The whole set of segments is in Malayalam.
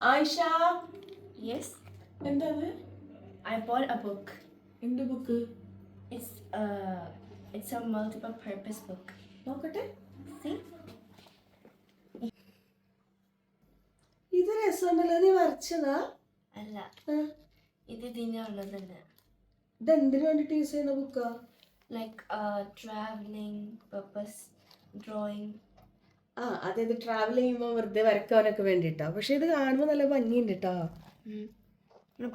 ആയിഷ യെസ് എന്താണ്? ഐ bought എ ബുക്ക് എന്ത് book? It's it's a multiple purpose book. നോക്കട്ടെ. See? ഇത് രസമുണ്ടല്ലോ. നീ വരച്ചതാ? അല്ല. ഇത് ഇതിനുള്ളതല്ല ഇത് എന്തിനു വേണ്ടിട്ട് യൂസ് ചെയ്യുന്ന ബുക്കാ ലൈക്ക് ട്രാവലിംഗ് പർപ്പസ് ഡ്രോയിങ് ആ അതായത് ട്രാവൽ ചെയ്യുമ്പോൾ വെറുതെ വരക്കാനൊക്കെ വേണ്ടിട്ടാ. പക്ഷെ ഇത് കാണുമ്പോൾ നല്ല ഭംഗിയുണ്ട് കേട്ടോ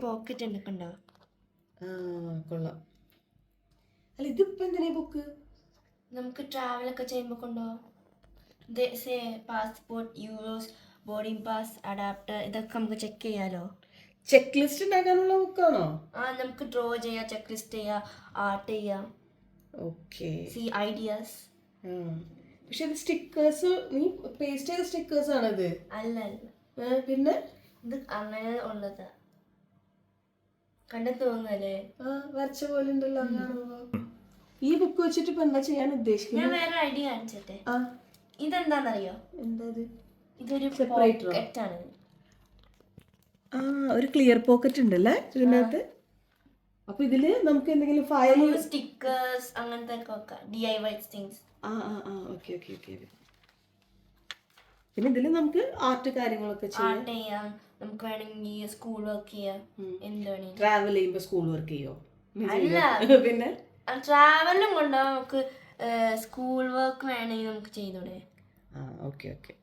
പോക്കറ്റ് ഉണ്ട്? കണ്ടോ ആ കൊള്ളാം. അല്ല ഇതിപ്പോ എന്തിനാ ബുക്ക് നമുക്ക് ട്രാവൽ ഒക്കെ ചെയ്യുമ്പോൾ കൊണ്ടോ? Say passport euros boarding pass adapter ഇതൊക്കെ നമുക്ക് ചെക്ക് ചെയ്യാലോ? ചെക്ക് ലിസ്റ്റ് ഉണ്ടാക്കാനുള്ള ബുക്കാണോ ആ നമുക്ക് ഡ്രോ ചെയ്യാം ചെക്ക് ലിസ്റ്റ് ചെയ്യാം ആർട്ട് ചെയ്യാം. ഓക്കെ സി ഐഡിയാസ് പക്ഷെ ഇത് സ്റ്റിക്കേഴ്സ് നീ പേസ്റ്റ് ചെയ്ത സ്റ്റിക്കേഴ്സ് ആണത്. അല്ല അല്ല. പിന്നെ? ഇത് അങ്ങനെ ഉള്ളത്. കണ്ടു തോന്നല്ലേ ആ വരച്ച പോലെ ഉണ്ടല്ലോ ഈ ബുക്ക് വെച്ചിട്ട് ഇപ്പൊ എന്താ ചെയ്യാൻ ഞാൻ ഉദ്ദേശിക്കുന്നത്? വേറെ ഐഡിയ കാണിച്ചിട്ടെ. ആ. ഇതെന്താണെന്നറിയോ എന്താ ഇത് ഇതൊരു സെപ്പറേറ്റർ ആണ്. ആ ഒരു ക്ലിയർ പോക്കറ്റ് ഉണ്ടല്ലേ? ഇതിനകത്ത്? അപ്പൊ ഇതിൽ നമുക്ക് എന്തെങ്കിലും ഫയൽ സ്റ്റിക്കേഴ്സ് അങ്ങനത്തെ ആ ആ ആ ഓക്കെ ഓക്കെ ഓക്കെ പിന്നെ ഇതിൽ നമുക്ക് ആർട്ട് കാര്യങ്ങളൊക്കെ ചെയ്യാം. നമുക്ക് വേണമെങ്കിൽ സ്കൂൾ വർക്ക് ചെയ്യാം. എന്ത് വേണമെങ്കിൽ ട്രാവൽ ചെയ്യുമ്പോ സ്കൂൾ വർക്ക് ചെയ്യോ? അല്ല. പിന്നെ? ട്രാവലും കൊണ്ട്. നമുക്ക് സ്കൂൾ വർക്ക് വേണമെങ്കിൽ നമുക്ക് ചെയ്തൂടെ ആ ഓക്കെ ഓക്കെ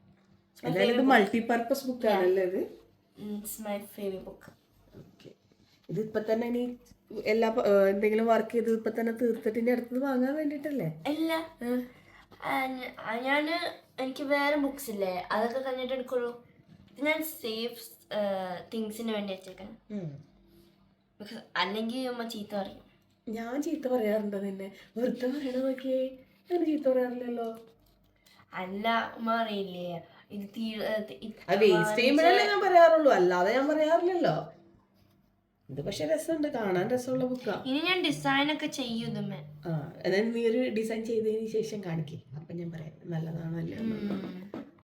എന്തായാലും ഇത് മൾട്ടി പർപ്പസ് ബുക്ക് ആണല്ലേ ഇത്? It's my favourite book okay ഇത് ഇപ്പൊ തന്നെ ഇനി എല്ലാ എന്തെങ്കിലും വർക്ക് ചെയ്ത് ഇപ്പൊ തന്നെ തീർത്തിട്ട് ഇനി അടുത്തത് വാങ്ങാൻ വേണ്ടിട്ടല്ലേ? അല്ല ഞാൻ എനിക്ക് വേറെ ബുക്സ് ഇല്ലേ? അതൊക്കെ കഴിഞ്ഞിട്ട് എടുക്കുള്ളൂ ഞാൻ സേഫ് തിങ്സിന് വേണ്ടി വെച്ചേക്കാൻ അല്ലെങ്കിൽ അമ്മ ചീത്ത പറയും. ഞാൻ ചീത്ത പറയാറുണ്ടോ നിന്നെ? വെറുതെ പറയണ നോക്കിയേ. ഞാൻ ചീത്ത പറയാറില്ലല്ലോ. അല്ല ഉമ്മ അറിയില്ലേ ഇത് തീ വേസ്റ്റ് ചെയ്യുമ്പോഴല്ലേ ഞാൻ പറയാറുള്ളൂ. അല്ലാതെ ഞാൻ പറയാറില്ലല്ലോ. ഇത് പക്ഷെ രസമുണ്ട് കാണാൻ രസമുള്ള ബുക്കാ ഇനി ഞാൻ ഡിസൈൻ ഒക്കെ ചെയ്യും ആ അതായത് നീ ഒരു ഡിസൈൻ ചെയ്തതിന് ശേഷം കാണിക്കേ. അപ്പൊ ഞാൻ പറയാം നല്ലതാണോ അല്ലേ ഉം.